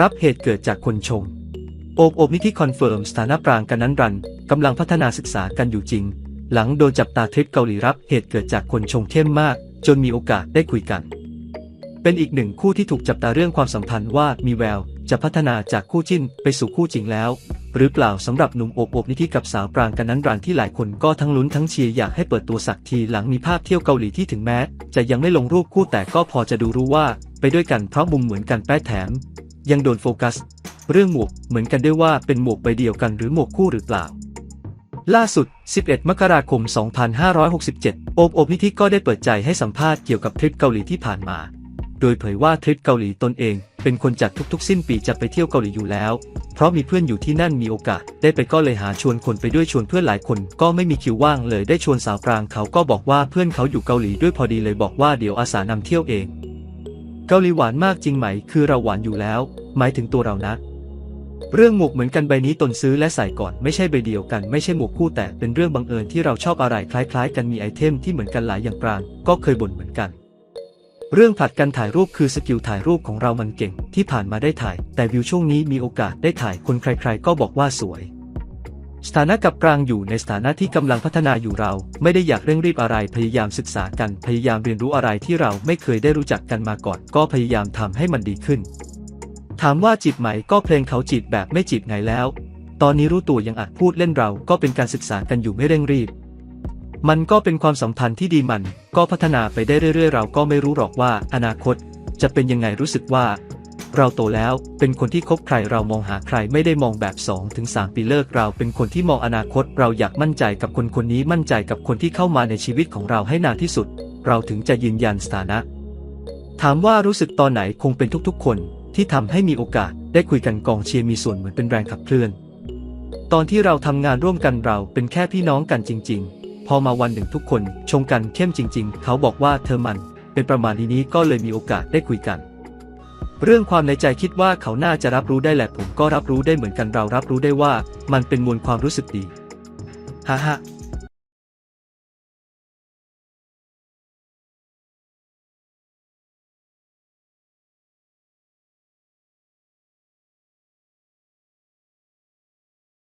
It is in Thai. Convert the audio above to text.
รับเหตุเกิดจากคนชม โอบโอบนิธิคอนเฟิร์มสถานะปรางกันนั้นรันกำลังพัฒนาศึกษากันอยู่จริง หลังโดนจับตาทริปเกาหลีรับเหตุเกิดจากคนชงเข้มมาก จนมีโอกาสได้คุยกัน เป็นอีกหนึ่งคู่ที่ถูกจับตาเรื่องความสัมพันธ์ว่ามีแววจะพัฒนาจากคู่จิ้นไปสู่คู่จริงแล้ว หรือเปล่าสำหรับหนุ่มโอบโอบนิธิกับสาวปรางกันนั้นรันที่หลายคนก็ทั้งลุ้นทั้งเชียร์อยากให้เปิดตัวสักทีหลังมีภาพเที่ยวเกาหลีที่ถึงแม้ จะยังไม่ลงรูปคู่แต่ก็พอจะดูรู้ว่า ไปด้วยกันเพราะมุมเหมือนกันแป๊ดแถม ยังโดนโฟกัส เรื่องหมวกเหมือนกันด้วยว่าเป็นหมวกใบเดียวกันหรือหมวกคู่หรือเปล่า ล่าสุด 11 มกราคม 2567 โอบโอบนิธิก็ได้เปิดใจให้สัมภาษณ์เกี่ยวกับทริปเกาหลีที่ผ่านมา โดยเผยว่าทริปเกาหลีตนเองเป็นคนจัดทุกๆ สิ้นปีจะไปเที่ยวเกาหลีอยู่แล้ว เพราะมีเพื่อนอยู่ที่นั่นมีโอกาส ได้ไปก็เลยหาชวนคนไปด้วยชวนเพื่อนหลายคน ก็ไม่มีคิวว่างเลยได้ชวนสาวปรางเขาก็บอกว่าเพื่อนเขาอยู่เกาหลีด้วยพอดีเลยบอกว่าเดี๋ยวอาสานำเที่ยวเอง เกาหลีหวานมากจริงไหม คือเราหวานอยู่แล้ว หมายถึงตัวเรานะ เรื่องหมวกเหมือนกันใบนี้ตนซื้อและใส่ก่อนไม่ใช่ใบเดียวกันไม่ใช่หมวกคู่แต่เป็นเรื่องบังเอิญที่เราชอบอะไรคล้ายๆ กันมีไอเทมที่เหมือนกันหลายอย่างปรางก็เคยบ่นเหมือนกัน เรื่องผัดกันถ่ายรูปคือสกิลถ่ายรูปของเรามันเก่ง ที่ผ่านมาได้ถ่าย แต่วิวช่วงนี้มีโอกาสได้ถ่ายคนใคร ๆ ก็บอกว่าสวย สถานะกับปรางอยู่ในสถานะที่กำลังพัฒนาอยู่เรา ไม่ได้อยากเร่งรีบอะไรพยายามศึกษากันพยายามเรียนรู้อะไรที่เราไม่เคยได้รู้จักกันมาก่อน ก็พยายามทำให้มันดีขึ้น ถามว่าจีบไหมก็เพลงเขาจีบแบบไม่จีบไงแล้ว ตอนนี้รู้ตัวยังอาจพูดเล่นเราก็เป็นการศึกษากันอยู่ไม่เร่งรีบ มันก็เป็นความสัมพันธ์ที่ดีมัน ก็พัฒนาไปได้เรื่อยๆ เราก็ไม่รู้หรอกว่า อนาคต จะเป็นยังไงรู้สึกว่า เราโตแล้ว เป็นคนที่คบใครเรามองหาใครไม่ได้มองแบบ2ถึง3ปีเลิกเราเป็นคนที่มองอนาคต เราอยากมั่นใจกับคนคนนี้มั่นใจกับคนที่เข้ามาในชีวิตของเราให้นานที่สุด เราถึงจะยืนยันสถานะ ถามว่ารู้สึกตอนไหนคงเป็นทุกๆ คนที่ทำให้มีโอกาสได้คุยกันกองเชียร์มีส่วนเหมือนเป็นแรงขับเคลื่อน ตอนที่เราทำงานร่วมกันเราเป็นแค่พี่น้องกันจริง ๆ พอมาวันหนึ่งทุกคน ชงกันเข้มจริง ๆ เขาบอกว่าเธอมัน เป็นประมาณนี้ก็เลยมีโอกาสได้คุยกัน เรื่องความในใจคิดว่าเขาน่าจะรับรู้ได้แหละผมก็รับรู้ได้เหมือนกันเรารับรู้ได้ว่า มันเป็นมวลความรู้สึกดีฮ่าฮ่า